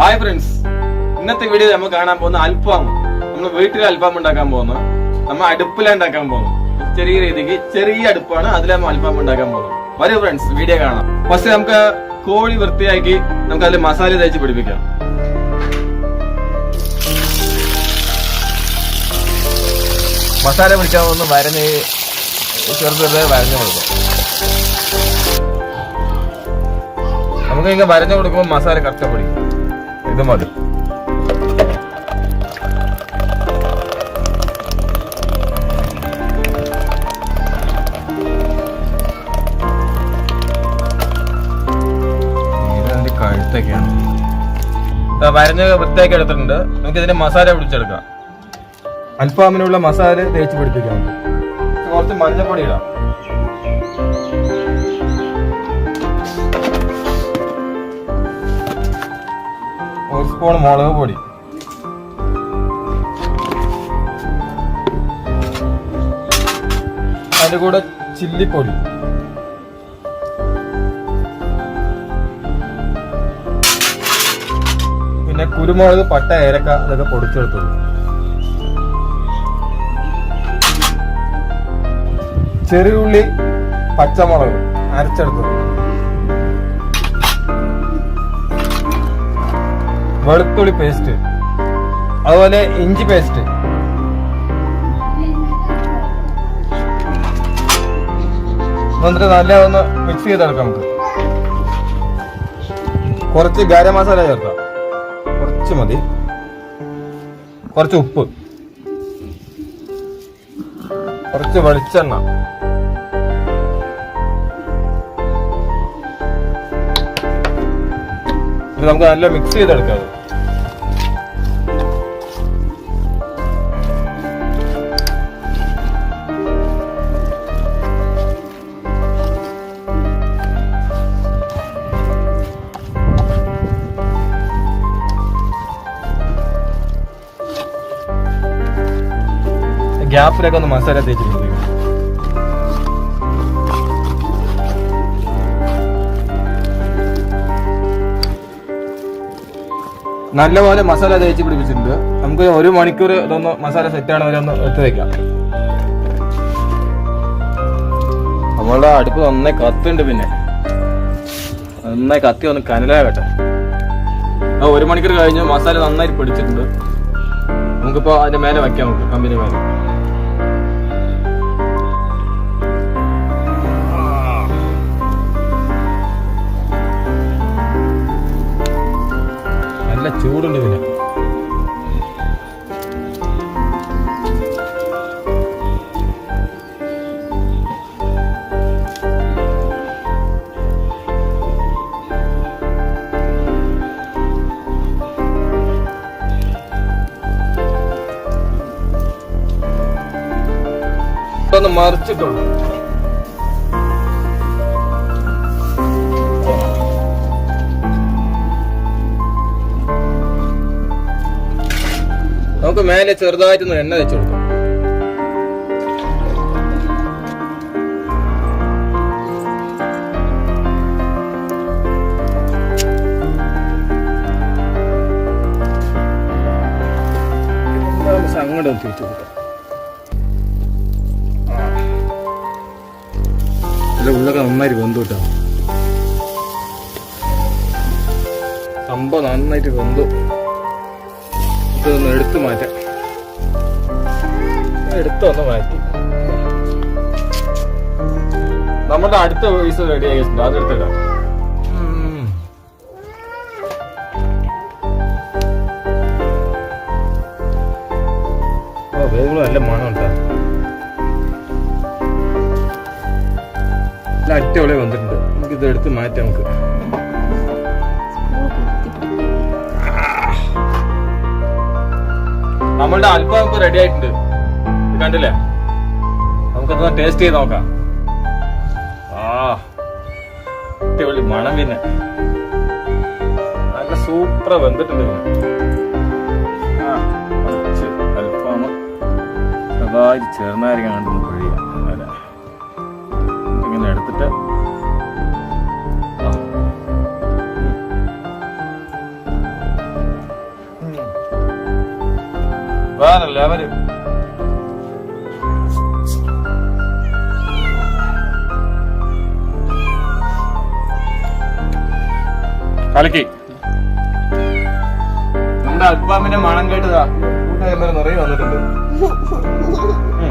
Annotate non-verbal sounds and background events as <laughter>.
Hi friends ഇന്നത്തെ video നമ്മൾ കാണാൻ പോകുന്ന അൽഫാം. നമ്മൾ വീട്ടിൽ അൽഫാം ഉണ്ടാക്കാൻ പോകുന്നു. നമ്മൾ അടുപ്പിലാണ് ഉണ്ടാക്കാൻ പോകുന്നു. ചെറിയ രീതിക്ക് ചെറിയ അടുപ്പാണ് അതിൽ നമ്മൾ അൽഫാം ഉണ്ടാക്കാൻ പോകുന്നു വരൂ ഫ്രണ്ട്സ് വീഡിയോ കാണാം. ഫസ്റ്റ് നമുക്ക് കോഴി വൃത്തിയാക്കി നമുക്ക് അതിൽ മസാല തേച്ച് പിടിപ്പിക്കാം. മസാല പിടിക്കാൻ ഒന്ന് വരഞ്ഞ് ചെറുത് ചെറുതായി വരഞ്ഞു കൊടുക്കും. നമുക്ക് ഇങ്ങനെ വരഞ്ഞു കൊടുക്കുമ്പോൾ മസാല കറക്റ്റ് പിടിക്കും. ഇത് മതി. കഴുത്തൊക്കെയാണ്. വരഞ്ഞ് വൃത്തിയാക്കി എടുത്തിട്ടുണ്ട്. നമുക്ക് ഇതിന്റെ മസാല പിടിച്ചെടുക്കാം. അൽഫാമിനുള്ള മസാല തേച്ച് പിടിപ്പിക്കാം. കുറച്ച് മഞ്ഞപ്പൊടി ഇടാം. ഒരു സ്പൂൺ മുളക് പൊടി. അതിന്റെ കൂടെ ചില്ലിപ്പൊടി. പിന്നെ കുരുമുളക് പട്ട ഏലക്ക അതൊക്കെ പൊടിച്ചെടുത്തുള്ളൂ ചെറിയുള്ളി പച്ചമുളക് അരച്ചെടുത്തത് വെളുത്തുള്ളി പേസ്റ്റ് അതുപോലെ ഇഞ്ചി പേസ്റ്റ് എന്നിട്ട് നല്ല ഒന്ന് മിക്സ് ചെയ്തെടുക്കാം നമുക്ക്. കുറച്ച് ഗരം മസാല ചേർക്കാം. കുറച്ച് മതി. കുറച്ച് ഉപ്പ്. കുറച്ച് വെളിച്ചെണ്ണ. നമുക്ക് നല്ല മിക്സ് ചെയ്തെടുക്കാം ഗ്യാപ്പിലൊക്കെ ഒന്ന് മസാല തേച്ചിട്ടുണ്ട് നല്ലപോലെ മസാല തേച്ച് പിടിപ്പിച്ചിട്ടുണ്ട്. നമുക്ക് ഒരു മണിക്കൂർ ഇതൊന്ന് മസാല സെറ്റ് ആണ് വരെ ഒന്ന് എടുത്ത് വെക്കാം. നമ്മളുടെ അടുപ്പ് നന്നായി കത്തുണ്ട് പിന്നെ. നന്നായി കത്തി ഒന്ന് കനലാകട്ടെ. ഒരു മണിക്കൂർ കഴിഞ്ഞ് മസാല നന്നായി പിടിച്ചിട്ടുണ്ട്. നമുക്കിപ്പോ അതിന്റെ മേലെ വയ്ക്കാം നമുക്ക് കമ്പനി മേലെ. നല്ല ചൂടുണ്ട് ഇതിന് ഒന്ന് മറിച്ചിട്ടുണ്ട്. നമുക്ക് മേലെ ചെറുതായിട്ടൊന്ന് എണ്ണ വെച്ചു കൊടുക്കാം. അങ്ങോട്ട് തിരിച്ചു കൊടുക്കാം. ഇതിന്റെ ഉള്ളൊക്കെ നന്നായിട്ട് വെന്തു കിട്ടാം സംഭവം നന്നായിട്ട് വെന്തു ഇതൊന്ന് എടുത്തു മാറ്റാം. എടുത്തൊന്ന് മാറ്റി. നമ്മുടെ അടുത്ത പീസ് റെഡി ആയിട്ടുണ്ട്. അത് എടുത്തിടാം. ഓ വേഗം നല്ല മണം ഉണ്ടാ നല്ല അടിപൊളി വന്നിട്ടുണ്ട്. നമുക്ക് ഇത് എടുത്ത് മാറ്റാം നമുക്ക്. നമ്മളുടെ അല്പം ഇപ്പൊ റെഡി ആയിട്ടുണ്ട്. കണ്ടില്ലേ? നമുക്കൊന്ന് ടേസ്റ്റ് ചെയ്ത് നോക്കാം. ആ അടിപൊളി മണം പിന്നെ. നല്ല സൂപ്പർ വെന്തിട്ടുണ്ട് അല്പം കണ്ടൊന്ന് പൊഴിയാം അല്ല ഇങ്ങനെ എടുത്തിട്ട് വേറെ ലെവൽ കലക്കി. നമ്മുടെ അൽബാമിന്റെ മണം കേട്ടതാ. കൂട്ടായ്മ നിറയെ വന്നിട്ടുണ്ട്. <laughs>